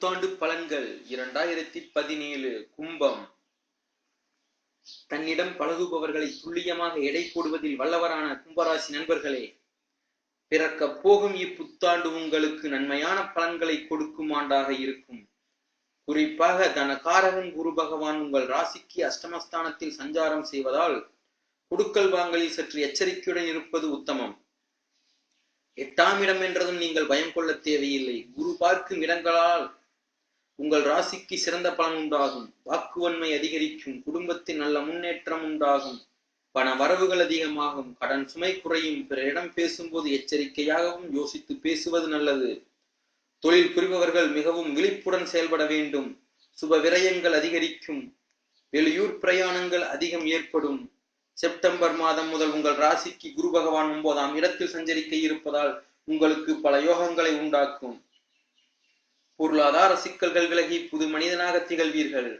புத்தாண்டு பலன்கள். இரண்டாயிரத்தி பதினேழு கும்பம். தன்னிடம் பழகுபவர்களை துல்லியமாக எடை போடுவதில் வல்லவரான கும்பராசி நண்பர்களே பிறக்க போகும் இப்புத்தாண்டு உங்களுக்கு நன்மையான பலன்களை கொடுக்கும் ஆண்டாக இருக்கும். குறிப்பாக தனகாரகன் குரு பகவான் உங்கள் ராசிக்கு அஷ்டமஸ்தானத்தில் சஞ்சாரம் செய்வதால் குடுக்கல் வாங்கலில் சற்று எச்சரிக்கையுடன் இருப்பது உத்தமம். எட்டாம் இடம் என்றதும் நீங்கள் பயம் கொள்ள தேவையில்லை. குரு பார்க்கும் இடங்களால் உங்கள் ராசிக்கு சிறந்த பலன் உண்டாகும். வாக்குவன்மை அதிகரிக்கும். குடும்பத்தின் நல்ல முன்னேற்றம் உண்டாகும். பண வரவுகள் அதிகமாகும். கடன் சுமை குறையும். பிறரிடம் பேசும்போது எச்சரிக்கையாகவும் யோசித்து பேசுவது நல்லது. தொழில் புரிபவர்கள் மிகவும் விழிப்புடன் செயல்பட வேண்டும். சுப விரயங்கள் அதிகரிக்கும். வெளியூர் பிரயாணங்கள் அதிகம் ஏற்படும். செப்டம்பர் மாதம் முதல் உங்கள் ராசிக்கு குரு பகவான் ஒன்பதாம் இடத்தில் சஞ்சரிக்க இருப்பதால் உங்களுக்கு பல யோகங்களை உண்டாக்கும். பொருளாதார சிக்கல்கள் விலகி புது மனிதனாக திகழ்வீர்கள்.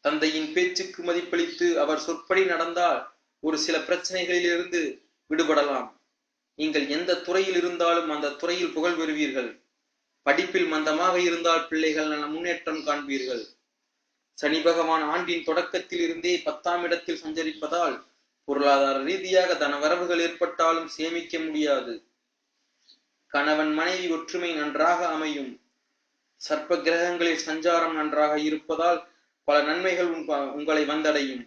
தந்தையின் பேச்சுக்கு மதிப்பளித்து அவர் சொற்படி நடந்தால் ஒரு சில பிரச்சனைகளில் இருந்து விடுபடலாம். நீங்கள் எந்த துறையில் இருந்தாலும் அந்த துறையில் புகழ் பெறுவீர்கள். படிப்பில் மந்தமாக இருந்தால் பிள்ளைகள் நல்ல முன்னேற்றம் காண்பீர்கள். சனி பகவான் ஆண்டின் தொடக்கத்தில் இருந்தே பத்தாம் இடத்தில் சஞ்சரிப்பதால் பொருளாதார ரீதியாக தன வரவுகள் ஏற்பட்டாலும் சேமிக்க முடியாது. கணவன் மனைவி ஒற்றுமை நன்றாக அமையும். சர்ப்ப கிரகங்களில் சஞ்சாரம் நன்றாக இருப்பதால் பல நன்மைகள் உங்களை வந்தடையும்.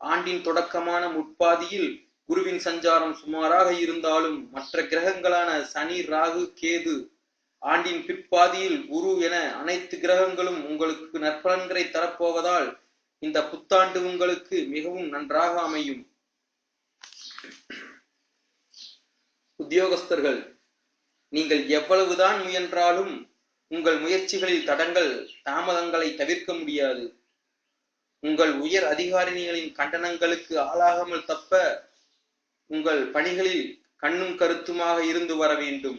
ஆண்டின் தொடக்கமான முற்பாதியில் குருவின் சஞ்சாரம் சுமாராக இருந்தாலும் மற்ற கிரகங்களான சனி ராகு கேது ஆண்டின் பிற்பாதியில் குரு என அனைத்து கிரகங்களும் உங்களுக்கு நற்பலன்களை தரப்போவதால் இந்த புத்தாண்டு உங்களுக்கு மிகவும் நன்றாக அமையும். உத்தியோகஸ்தர்கள் நீங்கள் எவ்வளவுதான் முயன்றாலும் உங்கள் முயற்சிகளில் தடங்கள் தாமதங்களை தவிர்க்க முடியாது. உங்கள் உயர் அதிகாரிகளின் கண்டனங்களுக்கு ஆளாகாமல் தப்ப உங்கள் பணிகளில் கண்ணும் கருத்துமாக இருந்து வர வேண்டும்.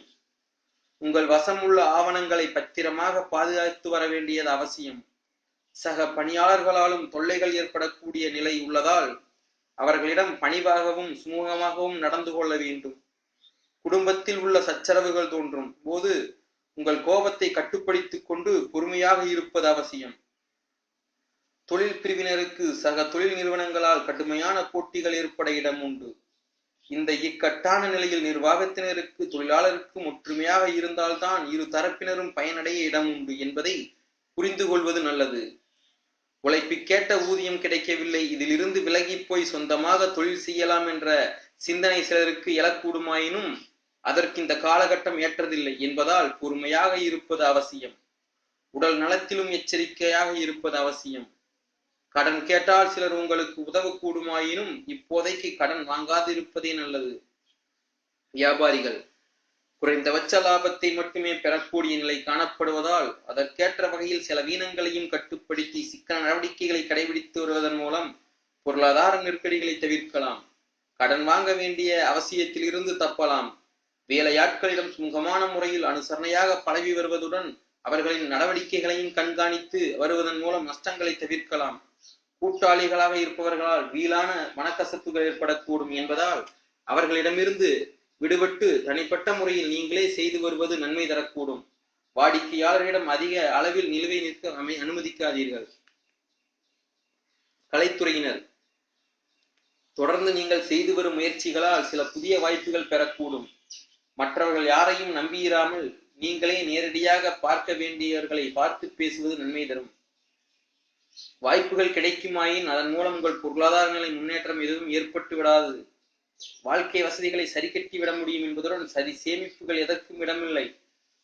உங்கள் வசமுள்ள ஆவணங்களை பத்திரமாக பாதுகாத்து வர வேண்டியது அவசியம். சக பணியாளர்களாலும் தொல்லைகள் ஏற்படக்கூடிய நிலை உள்ளதால் அவர்களிடம் பணிவாகவும் சுமூகமாகவும் நடந்து கொள்ள வேண்டும். குடும்பத்தில் உள்ள சச்சரவுகள் தோன்றும். போது உங்கள் கோபத்தை கட்டுப்படுத்திக் கொண்டு பொறுமையாக இருப்பது அவசியம். தொழில் பிரிவினருக்கு சக தொழில் நிறுவனங்களால் கடுமையான போட்டிகள் ஏற்பட இடம் உண்டு. இந்த இக்கட்டான நிலையில் நிர்வாகத்தினருக்கு தொழிலாளருக்கும் ஒற்றுமையாக இருந்தால்தான் இரு தரப்பினரும் பயனடைய இடம் உண்டு என்பதை புரிந்து கொள்வது நல்லது. உழைப்புக்கேட்ட ஊதியம் கிடைக்கவில்லை. இதிலிருந்து விலகி போய் சொந்தமாக தொழில் செய்யலாம் என்ற சிந்தனை சிலருக்கு எழக்கூடுமாயினும் அதற்கு இந்த காலகட்டம் ஏற்றதில்லை என்பதால் பொறுமையாக இருப்பது அவசியம். உடல் நலத்திலும் எச்சரிக்கையாக இருப்பது அவசியம். கடன் கேட்டால் சிலர் உங்களுக்கு உதவக்கூடுமாயினும் இப்போதைக்கு கடன் வாங்காதிருப்பதே நல்லது. வியாபாரிகள் குறைந்தபட்ச லாபத்தை மட்டுமே பெறக்கூடிய நிலை காணப்படுவதால் அதற்கேற்ற வகையில் சில வீனங்களையும் கட்டுப்படுத்தி சிக்கன நடவடிக்கைகளை கடைபிடித்து வருவதன் மூலம் பொருளாதார நெருக்கடிகளை தவிர்க்கலாம். கடன் வாங்க வேண்டிய அவசியத்தில் இருந்து தப்பலாம். வேலையாட்களிடம் சுமூகமான முறையில் அனுசரணையாக பழகி வருவதுடன் அவர்களின் நடவடிக்கைகளையும் கண்காணித்து வருவதன் மூலம் நஷ்டங்களை தவிர்க்கலாம். கூட்டாளிகளாக இருப்பவர்களால் வீலான மனக்கசப்புகள் ஏற்படக்கூடும் என்பதால் அவர்களிடமிருந்து விடுபட்டு தனிப்பட்ட முறையில் நீங்களே செய்து வருவது நன்மை தரக்கூடும். வாடிக்கையாளர்களிடம் அதிக அளவில் நிலுவை நிற்க அமை அனுமதிக்காதீர்கள். கலைத்துறையினர் தொடர்ந்து நீங்கள் செய்து வரும் முயற்சிகளால் சில புதிய வாய்ப்புகள் பெறக்கூடும். மற்றவர்கள் யாரையும் நம்பியிராமல் நீங்களே நேரடியாக பார்க்க வேண்டியவர்களை பார்த்து பேசுவது நன்மை தரும். வாய்ப்புகள் கிடைக்குமாயின் அதன் மூலம் உங்கள் பொருளாதார நிலை முன்னேற்றம் எதுவும் ஏற்பட்டு விடாது. வாழ்க்கை வசதிகளை சரி கட்டி விட முடியும் என்பதுடன் சரி சேமிப்புகள் எதற்கும் இடமில்லை.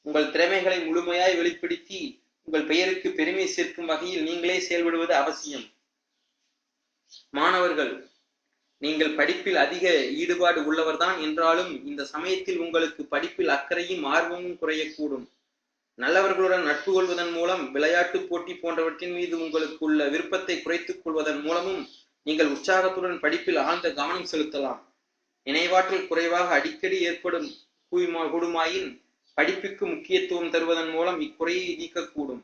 உங்கள் திறமைகளை முழுமையாய் வெளிப்படுத்தி உங்கள் பெயருக்கு பெருமை சேர்க்கும் வகையில் நீங்களே செயல்படுவது அவசியம். மாணவர்கள் நீங்கள் படிப்பில் அதிக ஈடுபாடு உள்ளவர்தான் என்றாலும் இந்த சமயத்தில் உங்களுக்கு படிப்பில் அக்கறையும் ஆர்வமும் குறையக்கூடும். நல்லவர்களுடன் நட்பு கொள்வதன் மூலம் விளையாட்டு போட்டி போன்றவற்றின் மீது உங்களுக்கு உள்ள விருப்பத்தை குறைத்துக் கொள்வதன் மூலமும் நீங்கள் உற்சாகத்துடன் படிப்பில் ஆழ்ந்த கவனம் செலுத்தலாம். நினைவாற்றல் குறைவாக அடிக்கடி ஏற்படும் கூடுமாயின் படிப்புக்கு முக்கியத்துவம் தருவதன் மூலம் இக்குறையை நீக்கக்கூடும்.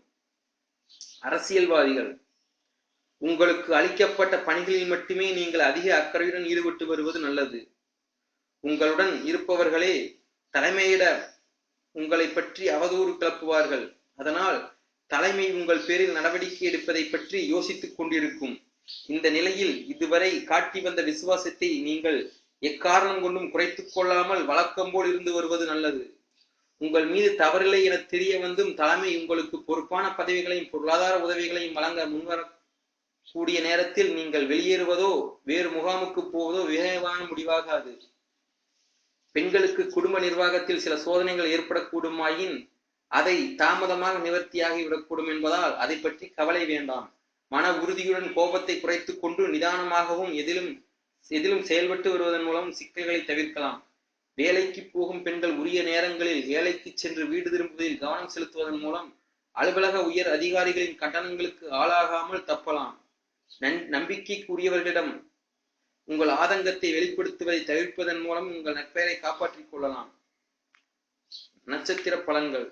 அரசியல்வாதிகள் உங்களுக்கு அளிக்கப்பட்ட பணிகளில் மட்டுமே நீங்கள் அதிக அக்கறையுடன் ஈடுபட்டு வருவது நல்லது. உங்களுடன் இருப்பவர்களே தலைமையிட உங்களை பற்றி அவதூறு கிளப்புவார்கள். அதனால் தலைமை உங்கள் பேரில் நடவடிக்கை எடுப்பதை பற்றி யோசித்துக் கொண்டிருக்கும். இந்த நிலையில் இதுவரை காட்டி வந்த விசுவாசத்தை நீங்கள் எக்காரணம் கொண்டும் குறைத்துக் கொள்ளாமல் வழக்கம் போல் இருந்து வருவது நல்லது. உங்கள் மீது தவறில்லை என தெரிய வந்தும் தலைமை உங்களுக்கு பொறுப்பான பதவிகளையும் பொருளாதார உதவிகளையும் வழங்க முன்வர கூடிய நேரத்தில் நீங்கள் வெளியேறுவதோ வேறு முகாமுக்கு போவதோ விரைவான முடிவாகாது. பெண்களுக்கு குடும்ப நிர்வாகத்தில் சில சோதனைகள் ஏற்படக்கூடுமாயின் அதை தாமதமாக நிவர்த்தியாகி விடக்கூடும் என்பதால் அதை பற்றி கவலை வேண்டாம். மன உறுதியுடன் கோபத்தை குறைத்துக் கொண்டு நிதானமாகவும் எதிலும் எதிலும் செயல்பட்டு வருவதன் மூலம் சிக்கல்களை தவிர்க்கலாம். வேலைக்கு போகும் பெண்கள் உரிய நேரங்களில் வேலைக்கு சென்று வீடு திரும்புவதில் கவனம் செலுத்துவதன் மூலம் அலுவலக உயர் அதிகாரிகளின் கட்டணங்களுக்கு ஆளாகாமல் தப்பலாம். நம்பிக்கைக்குரியவர்களிடம் உங்கள் ஆதங்கத்தை வெளிப்படுத்துவதை தவிர்ப்பதன் மூலம் உங்கள் நற்பெயரை காப்பாற்றிக் கொள்ளலாம். நட்சத்திர பலன்கள்